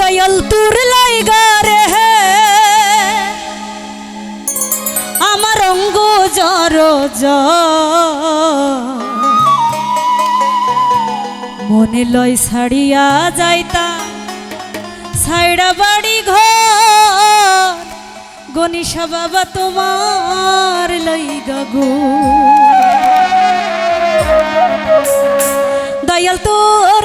দয়াল তোর লাই গারে আমার অঙ্গ জর মনে লয় ছাড়িয়া যাইতা সাইডা বাড়ি ঘর। গণিসা বাবা তোমার লই গগু। দয়াল তোর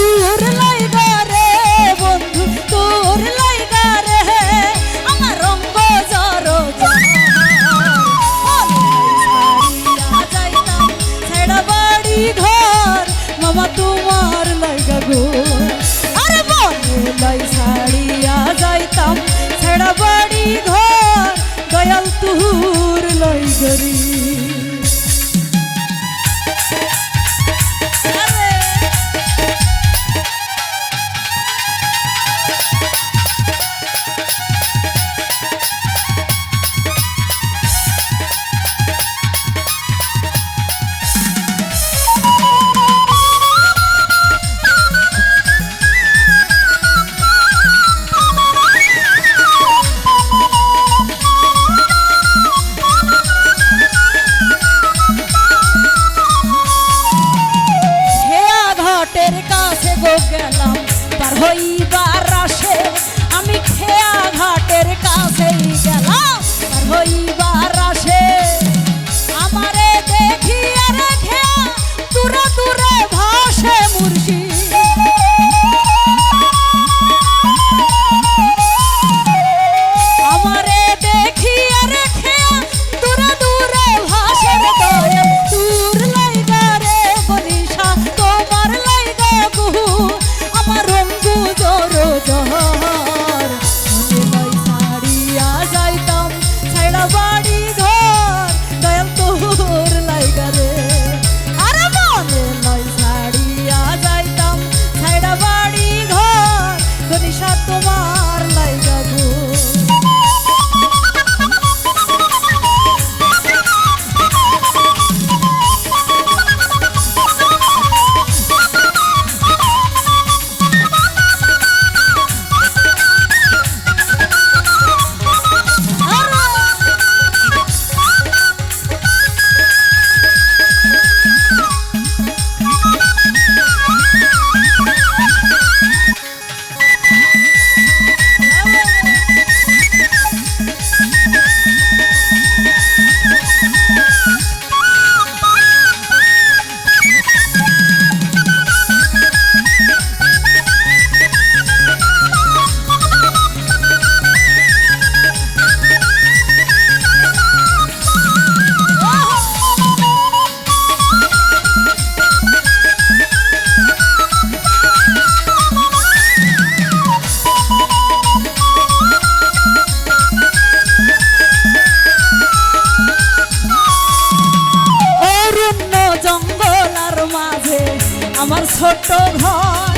হইবা ছোট ঘর।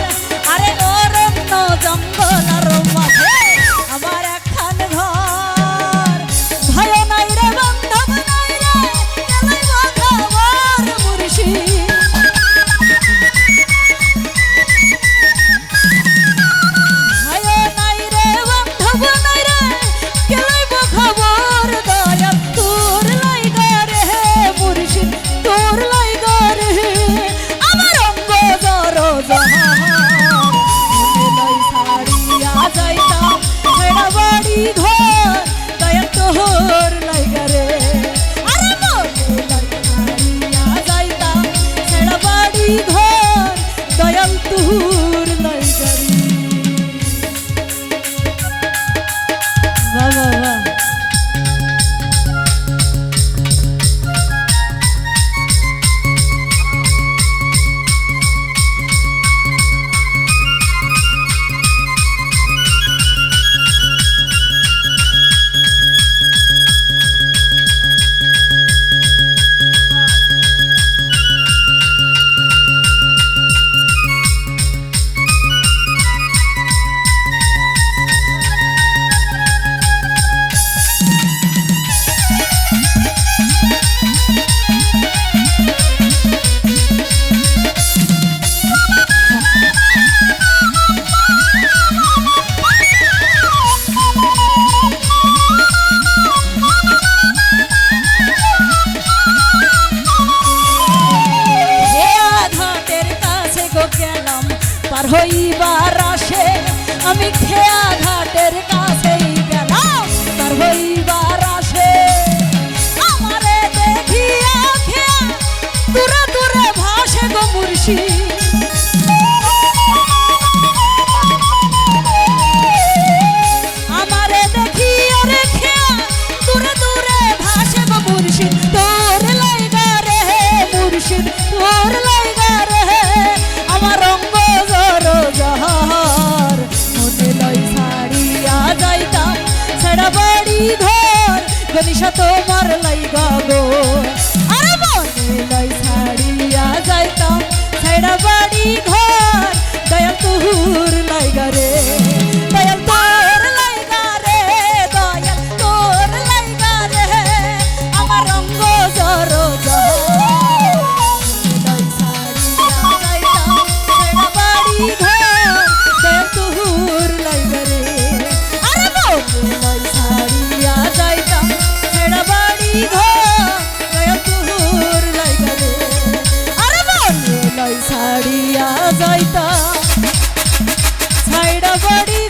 হইবার আসে, আমি খেয়া ঘাটের কাছেই গেলাম। তার হইবার আসে, আমারে দেখিয়া খেয়া, দূরে দূরে ভাসে গো মুর্শিদ আমার রঙ্গ গেলো যাহার মনে লয় ছাড়িয়া যাইতাম ছাড়া বাড়ি ঘর। গলি তোমার লাইগা গো যাইতা ছাইড়া বাড়ি